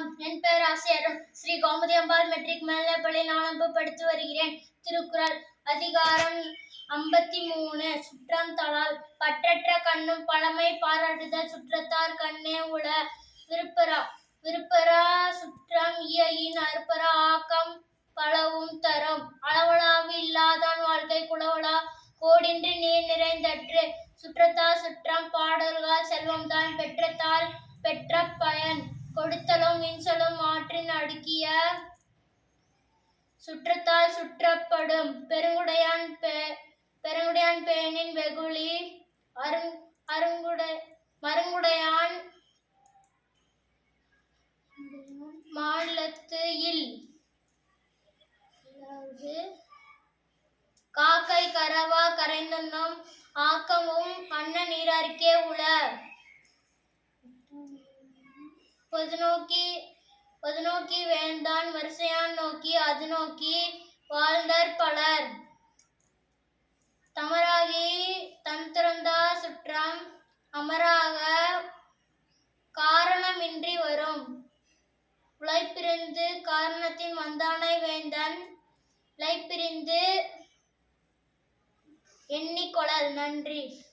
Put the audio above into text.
வணக்கம் என் பெயர் ஆசிரியரும் ஸ்ரீ கோமதி அம்பாள் மெட்ரிக் மேல்நிலைப்பள்ளியில் நான் படித்து வருகிறேன். திருக்குறள் அதிகாரம் ஐம்பத்தி மூணு. சுற்றம் தலால். பற்றற்ற கண்ணும் பழமை பாராட்டுதல் சுற்றத்தார் கண்ணே உள. விருப்பரா விருப்பரா சுற்றம் இயையின் அறுப்பரா ஆக்கம் பலவும் தரும். அளவலாவு இல்லாதான் வாழ்க்கை குளவலா கோடின்றி நீர் நிறைந்தற்று. சுற்றத்தார் சுற்றம் பாடல்கள் செல்வம்தான் பெற்றத்தால் பெற்ற பயன். கொடுத்தலும் ஆற்றின் அடுக்கிய சுற்றத்தால் சுற்றப்படும் பெருங்குடையான் பெருங்குடையான் பேணின் வெகுளி அருங் அருங்குடை மருங்குடையான் மாநிலத்து இல் அதாவது காக்கை கரவா கரைந்தனும் ஆக்கமும் அண்ணன் நீரார்க்கே உள. பொதுநோக்கி பொதுநோக்கி வேந்தான் வரிசையான் நோக்கி அது நோக்கி வாழ்ந்தர் பலர். தமராகி தன் திறந்தா சுற்றம் அமராக காரணமின்றி வரும். உழைப்பிருந்து காரணத்தின் வந்தானை வேந்தன் உழைப்பிருந்து எண்ணிக்கொளல் நன்றி.